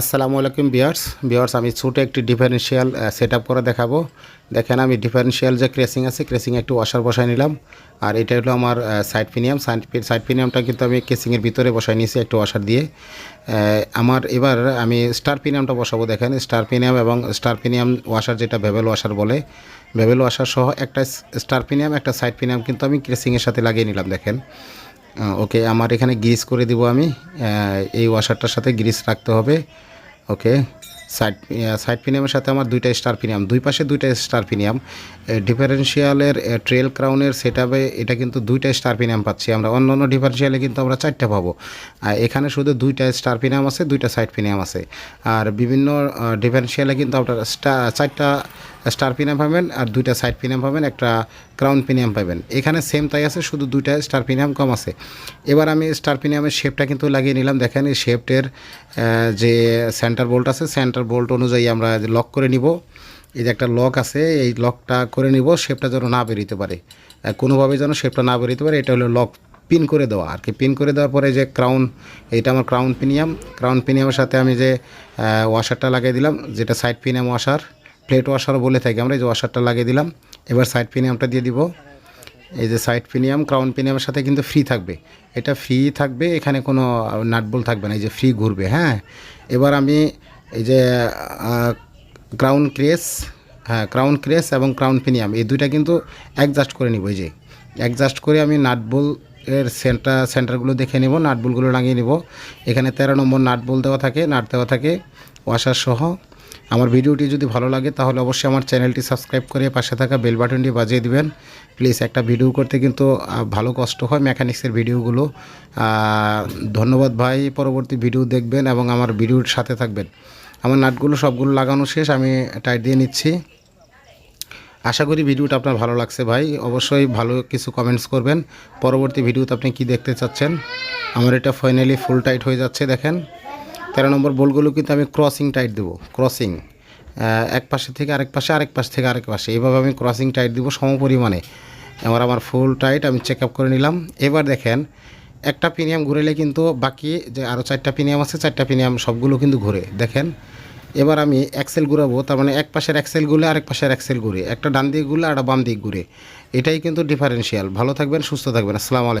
আসসালামু আলাইকুম বিয়ার্স বিয়ার্স আমি ছোটো একটি ডিফারেন্সিয়াল সেট করে দেখাবো। দেখেন আমি ডিফারেন্সিয়াল যে ক্রেসিং আছে, ক্রেসিং একটু ওয়াশার বসাই নিলাম। আর এটা হলো আমার সাইড পিনিয়াম সাইড পিনিয়ামটা কিন্তু আমি কেসিংয়ের ভিতরে বসাই নিয়েছি একটু ওয়াশার দিয়ে। আমার এবার আমি স্টার পিনিয়ামটা বসাবো, দেখেন। স্টার পিনিয়াম এবং স্টার পিনিয়াম ওয়াশার যেটা ভেবেল ওয়াশার বলে ভেবেল ওয়াশার সহ একটা স্টার পিনিয়াম একটা সাইড পিনিয়াম কিন্তু আমি ক্রেসিংয়ের সাথে লাগিয়ে নিলাম, দেখেন। ওকে আমার এখানে গ্রিস করে দিব আমি। এই ওয়াশারটার সাথে গ্রিস রাখতে হবে। ওকে সাইড সাইড পিনিয়ামের সাথে আমার দুইটা স্টার পিনিয়াম দুই পাশে দুইটা স্টার পিনিয়াম ডিফারেন্সিয়ালের ট্রেল ক্রাউনের সেট এটা কিন্তু দুইটা স্টার পিনিয়াম পাচ্ছি আমরা। অন্য অন্য ডিফারেন্সিয়ালে কিন্তু আমরা চারটা পাবো। আর এখানে শুধু দুইটা স্টার পিনিয়াম আছে, দুইটা সাইড পিনিয়াম আছে। আর বিভিন্ন ডিফারেন্সিয়ালে কিন্তু আপনার চারটা স্টার পিনিয়াম পাবেন আর দুইটা সাইড পিনিয়াম পাবেন, একটা ক্রাউন পিনিয়াম পাবেন। এখানে সেম তাই আছে, শুধু দুইটা স্টার পিনিয়াম কম আছে। এবার আমি স্টার পিনিয়ামের শেপটা কিন্তু লাগিয়ে নিলাম। দেখেন এই শেপটের যে সেন্টার বোল্ট আছে, সেন্টার বোল্ট অনুযায়ী আমরা লক করে নিব। এই যে একটা লক আছে, এই লকটা করে নিব শেপটা যেন না বেরোতে পারে। কোনোভাবে যেন শেপটা না বেরোতে পারে, এটা হলো লক পিন করে দেওয়া। আর কি পিন করে দেওয়ার পরে যে ক্রাউন এইটা আমার ক্রাউন পিনিয়াম ক্রাউন পিনিয়ামের সাথে আমি যে ওয়াশারটা লাগিয়ে দিলাম, যেটা side pinion washer plate washer বলে থাকি আমরা, এই যে ওয়াশারটা লাগিয়ে দিলাম। এবার সাইড পিনিয়ামটা দিয়ে দিব। এই যে সাইড পিনিয়াম ক্রাউন পিনিয়ামের সাথে কিন্তু ফ্রি থাকবে। এটা ফ্রি থাকবে, এখানে কোনো নাটবল থাকবে না, এই যে ফ্রি ঘুরবে হ্যাঁ। এবার আমি এই যে ক্রাউন ক্রেস হ্যাঁ ক্রাউন ক্রেস এবং ক্রাউন পিনিয়াম এই দুইটা কিন্তু অ্যাডজাস্ট করে নিব, এই যে। অ্যাডজাস্ট করে আমি নাটবল এর সেন্টার সেন্টারগুলো দেখে নেব নাটবলগুলো লাগিয়ে নেব। এখানে তেরো নম্বর নাটবল দেওয়া থাকে নাট দেওয়া থাকে ওয়াশার সহ। আমার ভিডিওটি যদি ভালো লাগে, তাহলে অবশ্যই আমার চ্যানেলটি সাবস্ক্রাইব করে পাশে থাকা বেল বাটনটি বাজিয়ে দিবেন। প্লিজ একটা ভিডিও করতে কিন্তু ভালো কষ্ট হয় মেকানিক্সের ভিডিওগুলো ধন্যবাদ ভাই, পরবর্তী ভিডিও দেখবেন এবং আমার ভিডিওর সাথে থাকবেন। আমার নাটগুলো, সবগুলো লাগানো শেষ, আমি টাইট দিয়ে নিচ্ছি। আশা করি ভিডিওটা আপনার ভালো লাগছে ভাই। অবশ্যই ভালো কিছু কমেন্টস করবেন। পরবর্তী ভিডিওতে আপনি কি দেখতে চাচ্ছেন? আমার এটা ফাইনালি ফুল টাইট হয়ে যাচ্ছে, দেখেন। তেরো নম্বর বোলগুলো কিন্তু আমি ক্রসিং টাইট দেবো ক্রসিং এক পাশে থেকে আরেক পাশে, আরেক পাশ থেকে আরেক পাশে। এইভাবে আমি ক্রসিং টাইট দিব সম পরিমাণে এবার আমার ফুল টাইট আমি চেক আপ করে নিলাম। এবার দেখেন একটা প্রিমিয়াম ঘুরেলে কিন্তু বাকি যে আরও চারটা প্রিমিয়াম আছে, চারটা প্রিমিয়াম সবগুলো কিন্তু ঘুরে, দেখেন। এবার আমি এক্সেল ঘুরাবো, তার মানে এক পাশের এক্সেল ঘুরে আরেক পাশের এক্সেল ঘুরে, একটা ডান দিক ঘুরে আর বাম দিক ঘুরে। এটাই কিন্তু ডিফারেন্সিয়াল ভালো থাকবেন, সুস্থ থাকবেন। আসসালামু আলাইকুম।